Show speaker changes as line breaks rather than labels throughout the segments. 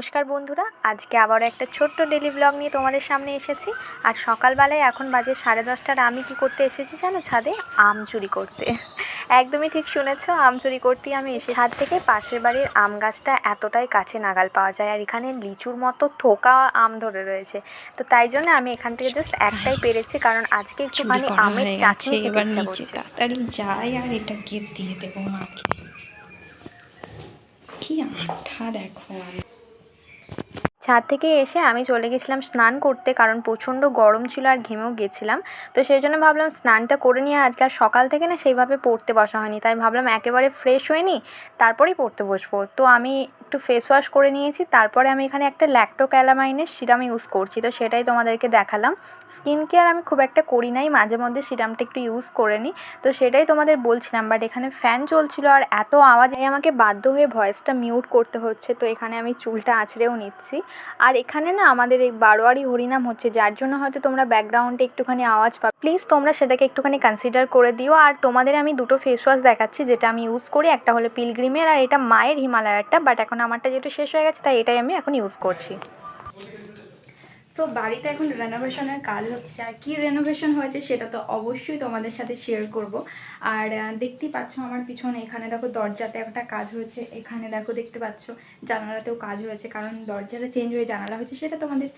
নমস্কার বন্ধুরা আজকে আবারও একটা ছোট্ট ডেলি ব্লগ নিয়ে তোমাদের সামনে এসেছি। আর সকালবেলায় এখন বাজে সাড়ে দশটার আমি কি করতে এসেছি জানো ছাদে? আম চুরি করতে। একদমই ঠিক শুনেছ আম চুরি করতেই আমি এসে ছাদ থেকে পাশের বাড়ির আম গাছটা এতটাই কাছে নাগাল পাওয়া যায় আর এখানে লিচুর মতো থোকা আম ধরে রয়েছে। তো তাই জন্য আমি এখান থেকে জাস্ট একটাই পেরেছি কারণ আজকে একটুখানি আমের চাটনি
এবার নিচে তাড়াতাড়ি যাই আর এটা গিয়ে দিয়ে দেবো মাকে কি আঠা দেখো
ছাদ থেকে এসে আমি চলে গেছিলাম স্নান করতে, কারণ প্রচণ্ড গরম ছিল আর ঘেমেও গেছিলাম। তো সেই জন্য ভাবলাম স্নানটা করে নিয়ে আজকে আর সকাল থেকে না সেইভাবে পড়তে বসা হয়নি। তাই ভাবলাম একেবারে ফ্রেশ হয়ে নিই, তারপরেই পড়তে বসবো। তো আমি একটু ফেস ওয়াশ করে নিয়েছি, তারপরে আমি এখানে একটা ল্যাক্টো ক্যালামাইনের সিরাম ইউজ করছি। তো সেটাই তোমাদেরকে দেখালাম। স্কিন কেয়ার আমি খুব একটা করি নাই, মাঝে মধ্যে সিরামটা একটু ইউজ করে নিই। তো সেটাই তোমাদের বলছিলাম বাট এখানে ফ্যান চলছিল আর এত আওয়াজ আমাকে বাধ্য হয়ে ভয়েসটা মিউট করতে হচ্ছে। তো এখানে আমি চুলটা আঁচড়েও নিচ্ছি। আর এখানে না আমাদের এই বারোয়ারি হরিনাম হচ্ছে, যার জন্য হয়তো তোমরা ব্যাকগ্রাউন্ডে একটুখানি আওয়াজ পাবে। প্লিজ তোমরা সেটাকে একটুখানি কনসিডার করে দিও। আর তোমাদের আমি দুটো ফেস ওয়াশ দেখাচ্ছি, যেটা আমি ইউজ করি। একটা হলো পিলগ্রিমের আর এটা মায়ের হিমালয়ারটা বাট এখন আমারটা যেহেতু শেষ হয়ে গেছে, তাই এটাই আমি এখন ইউজ করছি।
তো বাড়িতে এখন রেনোভেশনের কাজ হচ্ছে। আর কি রেনোভেশন হয়েছে সেটা তো অবশ্যই তোমাদের সাথে শেয়ার করব। আর দেখতেই পাচ্ছ আমার পিছনে এখানে দেখো দরজাতে একটা কাজ হয়েছে। এখানে দেখো দেখতে পাচ্ছ জানালাতেও কাজ হয়েছে। কারণ দরজাটা চেঞ্জ হয়ে জানালা হয়েছে সেটা তোমাদের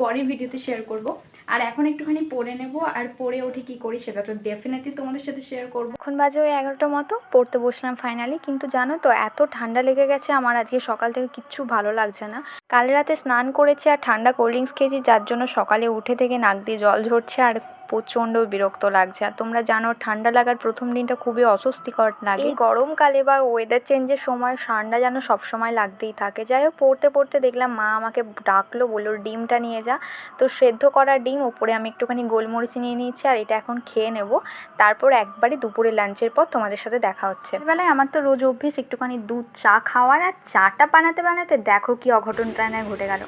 পরের ভিডিওতে শেয়ার করব। আর এখন একটুখানি পরে নেব আর পরে উঠে কি করি সেটা তো ডেফিনেটলি তোমাদের সাথে শেয়ার করব।
এখন বাজে ওই এগারোটার মতো, পড়তে বসলাম ফাইনালি কিন্তু জানো তো, এত ঠান্ডা লেগে গেছে আমার আজকে সকাল থেকে কিচ্ছু ভালো লাগছে না। কাল রাতে স্নান করেছি আর ঠান্ডা কোল্ড ড্রিঙ্কস খেয়েছি যার জন্য সকালে উঠে থেকে নাক দিয়ে জল ঝরছে আর প্রচণ্ড বিরক্ত লাগছে। আর তোমরা জানো, ঠান্ডা লাগার প্রথম দিনটা খুবই অস্বস্তিকর লাগে। গরমকালে বা ওয়েদার চেঞ্জের সময় ঠান্ডা যেন সবসময় লাগতেই থাকে। যাই হোক, পড়তে পড়তে দেখলাম মা আমাকে ডাকলো, বলল, ডিমটা নিয়ে যা। তো সেদ্ধ করা ডিম ওপরে আমি একটুখানি গোলমরিচ নিয়ে নিয়েছি আর এটা এখন খেয়ে নেব। তারপর একবারে দুপুরে লাঞ্চের পর তোমাদের সাথে দেখা হচ্ছে। বেলায় আমার তো রোজ অভ্যেস একটুখানি দুধ চা খাওয়ার আর চাটা বানাতে বানাতে দেখো কি অঘটনটা না ঘটে গেল।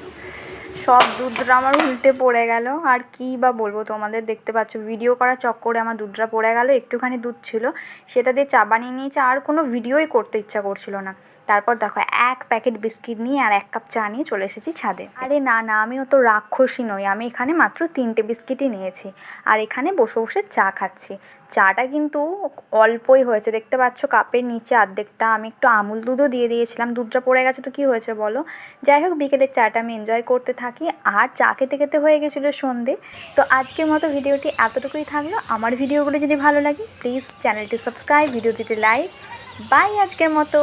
সব দুধটা আমার উল্টে পড়ে গেল। আর কি বা বলব তোমাদের? দেখতে পাচ্ছ ভিডিও করা চক্করে আমার দুধটা পড়ে গেল। একটুখানি দুধ ছিল, সেটা দিয়ে চা বানিয়ে নিয়েছে। আর কোনো ভিডিওই করতে ইচ্ছা করছিল না। তারপর দেখো, এক প্যাকেট বিস্কিট নিয়ে আর এক কাপ চা নিয়ে চলে এসেছি ছাদে। আরে না না, আমি অত রাক্ষসী নই, আমি এখানে মাত্র তিনটে বিস্কিটই নিয়েছি। আর এখানে বসে বসে চা খাচ্ছি। চাটা কিন্তু অল্পই হয়েছে, দেখতে পাচ্ছ কাপের নিচে অর্ধেকটা। আমি একটু আমুল দুধও দিয়ে দিয়েছিলাম, দুধটা পড়ে গেছে তো কী হয়েছে বলো? যাই হোক, বিকেলের চাটা আমি এনজয় করতে থাকি। আর চা খেতে খেতে হয়ে গেছিল সন্ধে। তো আজকের মতো ভিডিওটি এতটুকুই থাকল। আমার ভিডিওগুলো যদি ভালো লাগে প্লিজ চ্যানেলটি সাবস্ক্রাইব ভিডিওটিতে লাইক বাই আজকের মতো।